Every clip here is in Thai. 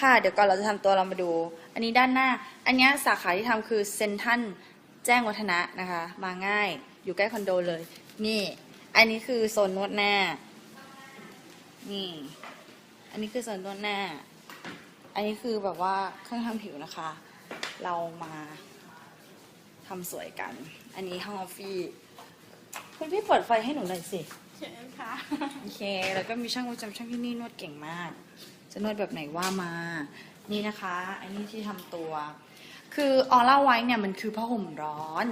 ค่ะ เดี๋ยวก่อนเราจะทำตัวเรามาดู อันนี้ด้านหน้า อันเนี้ยสาขาที่ทำคือเซนทันแจ้งวัฒนะนะคะ มาง่าย อยู่ใกล้คอนโดเลย นี่ อันนี้คือโซนนวดหน้า นี่ อันนี้คือโซนนวดหน้า อันนี้คือแบบว่าเครื่องทำผิวนะคะ เรามาทำสวยกัน อันนี้ห้องออฟฟี่ คุณพี่เปิดไฟให้หนูหน่อยสิ เชิญค่ะ โอเค แล้วก็มีช่างประจำช่างที่นี่นวดเก่งมาก จะนวดแบบไหนว่ามา นี่นะคะ อันนี้ที่ทำตัว คือออร่าไว้เนี่ยมันคือผ้าห่มร้อน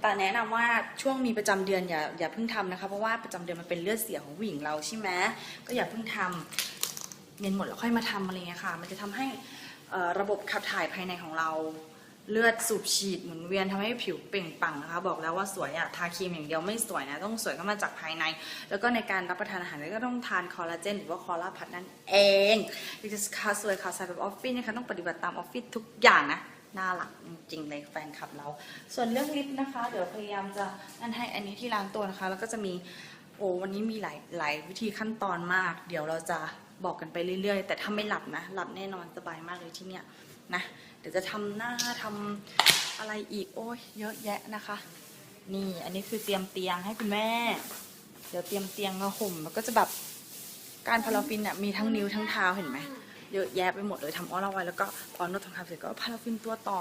แต่แนะนำว่าช่วงมีประจำเดือนอย่าอย่าเพิ่งทำนะคะ เพราะว่าประจำเดือนมันเป็นเลือดเสียของผู้หญิงเราใช่ไหมก็อย่าเพิ่งทำเงินหมดแล้วค่อยมาทำอะไรเงี้ยค่ะ มันจะทำให้ระบบขับถ่ายภายในของเรา เลือดสูบฉีดหมุนเวียนทำให้ผิวเปล่งปังนะคะ บอกแล้วว่าสวยอะทาครีมอย่างเดียวไม่สวยนะต้องสวยเข้ามาจากภายใน แล้วก็ในการรับประทานอาหารก็ต้องทานคอลลาเจนหรือว่าคอลลาพัดนั่นเองดิฉันคาสวยคาสายแบบออฟฟิศนะคะต้องปฏิบัติตามออฟฟิศทุกอย่างนะน่ารักจริงๆเลยแฟนคลับเรา ส่วนเรื่องลิปนะคะ เดี๋ยวพยายามจะนั่นให้อันนี้ที่ล้างตัวนะคะ แล้วก็จะมี โอ้วันนี้มีหลายหลายวิธีขั้นตอนมาก เดี๋ยวเราจะบอกกันไปเรื่อยๆ แต่ถ้าไม่หลับนะ หลับแน่นอนสบายมากเลยที่เนี่ยนะ เดี๋ยวจะทำหน้าทำอะไรอีกโอ้ยเยอะแยะนะคะ นี่อันนี้คือเตรียมเตียงให้คุณแม่ เดี๋ยวเตรียมเตียงมาห่มแล้วก็จะแบบการพาราฟินเนี่ยมีทั้งนิ้วทั้งเท้าเห็นไหมเยอะแยะไปหมดเลยทำออร่าไว้แล้วก็พอนวดทองคำเสร็จก็พาราฟินตัวต่อ